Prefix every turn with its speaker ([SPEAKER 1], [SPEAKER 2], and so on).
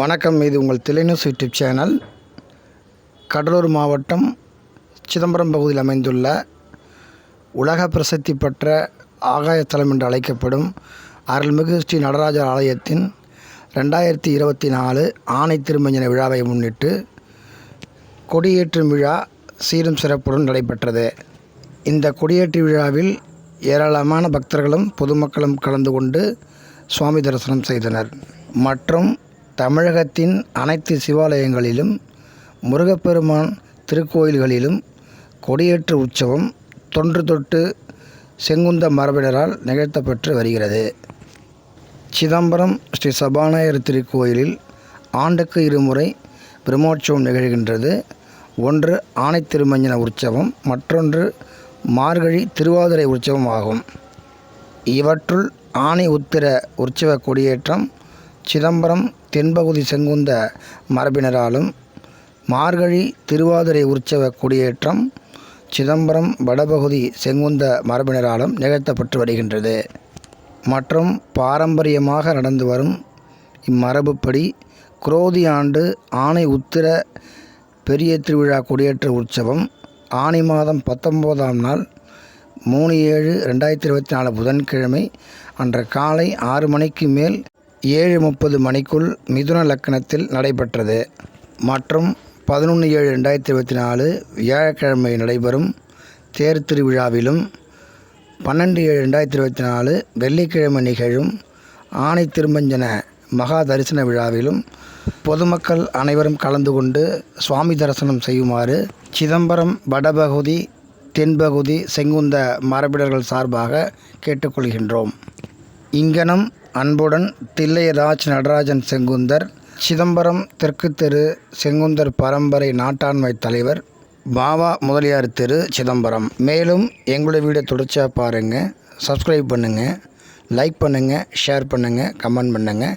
[SPEAKER 1] வணக்கம் இது உங்கள் திலைநியூஸ் யூடியூப் சேனல். கடலூர் மாவட்டம் சிதம்பரம் பகுதியில் அமைந்துள்ள உலக பிரசித்தி பெற்ற ஆகாயத்தலம் என்று அழைக்கப்படும் அருள்மிகு ஸ்ரீ நடராஜர் ஆலயத்தின் ரெண்டாயிரத்தி இருபத்தி நாலு ஆணை திருமஞ்சன விழாவை முன்னிட்டு கொடியேற்றும் விழா சீரும் சிறப்புடன் நடைபெற்றது. இந்த கொடியேற்று விழாவில் ஏராளமான பக்தர்களும் பொதுமக்களும் கலந்து கொண்டு சுவாமி தரிசனம் செய்தனர். மற்றும் தமிழகத்தின் அனைத்து சிவாலயங்களிலும் முருகப்பெருமான் திருக்கோயில்களிலும் கொடியேற்று உற்சவம் தொன்று தொட்டு செங்குந்த மரபினரால் நிகழ்த்தப்பட்டு வருகிறது. சிதம்பரம் ஸ்ரீ சபாநாயகர் திருக்கோயிலில் ஆண்டுக்கு இருமுறை பிரம்மோற்சவம் நிகழ்கின்றது. ஒன்று ஆணை திருமஞ்சன உற்சவம் மற்றொன்று மார்கழி திருவாதிரை உற்சவம் ஆகும். இவற்றுள் ஆணை உத்திர உற்சவ கொடியேற்றம் சிதம்பரம் தென்பகுதி செங்குந்த மரபினராலும் மார்கழி திருவாதிரை உற்சவ கொடியேற்றம் சிதம்பரம் வடபகுதி செங்குந்த மரபினராலும் நிகழ்த்தப்பட்டு வருகின்றது. மற்றும் பாரம்பரியமாக நடந்து வரும் இம்மரபுப்படி குரோதி ஆண்டு ஆணை உத்திர பெரிய திருவிழா கொடியேற்ற உற்சவம் ஆனி மாதம் பத்தொம்போதாம் நாள் மூணு ஏழு ரெண்டாயிரத்தி இருபத்தி நாலு புதன்கிழமை அன்று காலை ஆறு மணிக்கு மேல் ஏழு முப்பது மணிக்குள் மிதுன லக்கணத்தில் நடைபெற்றது. மற்றும் பதினொன்று ஏழு ரெண்டாயிரத்தி இருபத்தி நாலு வியாழக்கிழமை நடைபெறும் தேர் திருவிழாவிலும் பன்னெண்டு ஏழு ரெண்டாயிரத்தி இருபத்தி நாலு வெள்ளிக்கிழமை நிகழும் ஆணை திருமஞ்சன மகா தரிசன விழாவிலும் பொதுமக்கள் அனைவரும் கலந்து கொண்டு சுவாமி தரிசனம் செய்யுமாறு சிதம்பரம் வடபகுதி தென்பகுதி செங்குந்த மரபிடர்கள் சார்பாக கேட்டுக்கொள்கின்றோம். இங்கனம் அன்புடன் தில்லைராஜ் நடராஜன் செங்குந்தர் சிதம்பரம் தெற்கு தெரு செங்குந்தர் பரம்பரை நாட்டாண்மை தலைவர் பாபா முதலியார் தெரு சிதம்பரம். மேலும் எங்களுடைய வீடியோ தொடர்ச்சியாக பாருங்கள் சப்ஸ்கிரைப் பண்ணுங்கள் லைக் பண்ணுங்கள் ஷேர் பண்ணுங்கள் கமெண்ட் பண்ணுங்கள்